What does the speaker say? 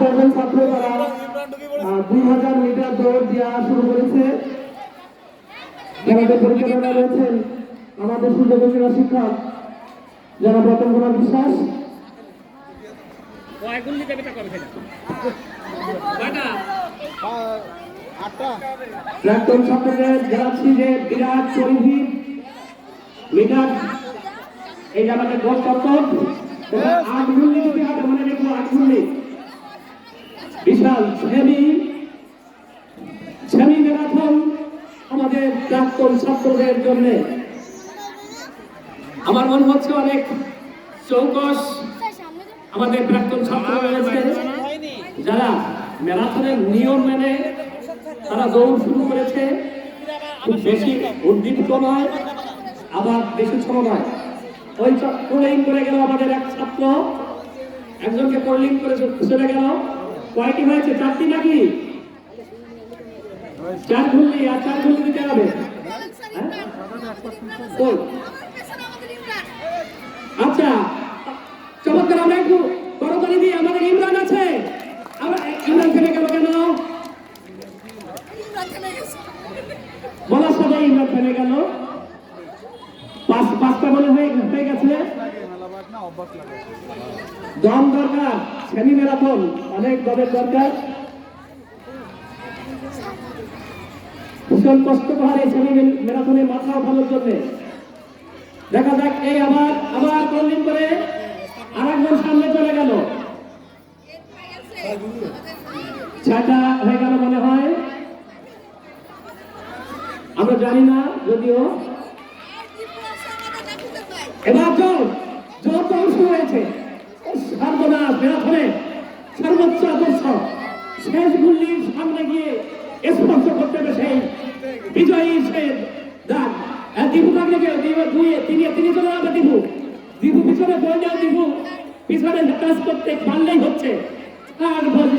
দশজন ছাত্র তারা দুই হাজার মিটার দৌড় দেওয়া শুরু করেছে। যারা পরিচালনা রয়েছেন আমাদের সুযোগীরা শিক্ষক যারা রতন কুমার বিশ্বাস। প্রাক্তন ছাত্রদের জানাচ্ছি যে বিরাট মিটার এই আট দিতে মনে রেখো আট গুল্লি বিশাল সেমি সেমি ম্যারাথন আমাদের প্রাক্তন ছাত্রদের জন্য। আমার মনে হচ্ছে অনেক চৌকস আমাদের প্রাক্তন ছাত্র যারা ম্যারাথনের নিয়ম মেনে তারা দৌড় শুরু করেছে। খুব বেশি উদ্দীপ্ত নয়, আবার বেশি ছোট নয়। ওই কোলিং করে গেল আমাদের এক ছাত্র। একজনকে কোলিং করে চলে গেল। কয়টি হয়েছে? চারটি নাকি? চার ঘুরলি আর চার ঘুরলি দিতে হবে। হ্যাঁ? আচ্ছা চমৎকার, আমরা একটু করতালি দিই আমাদের ইমরান আছে। আমরা ইমরান ফেলে গেল কেন? বলার সাথে ইমরান ফেলে গেল। পাঁচ, পাঁচটা বলে হয়ে গেছে। দম দরকার সেমি ম্যারাথন অনেক দমের দরকার। ভীষণ কষ্টকর এই সেমি ম্যারাথনে মাথা ওঠানোর জন্য। দেখা যাক, এই আবার আবার কলিং করে আর একজন সামনে চলে গেল। ছয়টা হয়ে গেল মনে হয়। আমরা জানি না, যদিও। এবার যত হয়েছে সর্বনাশ ম্যারাথনে সর্বোচ্চ আদর্শ শেষ গুল্লির সামনে গিয়ে স্পর্শ করতে বিজয়ী দান দীপু তিনি চলে যাবে দীপু। দীপু পিছনে বই দীপু। পিছনে কাজ করতে পারলেই হচ্ছে। আর বলছি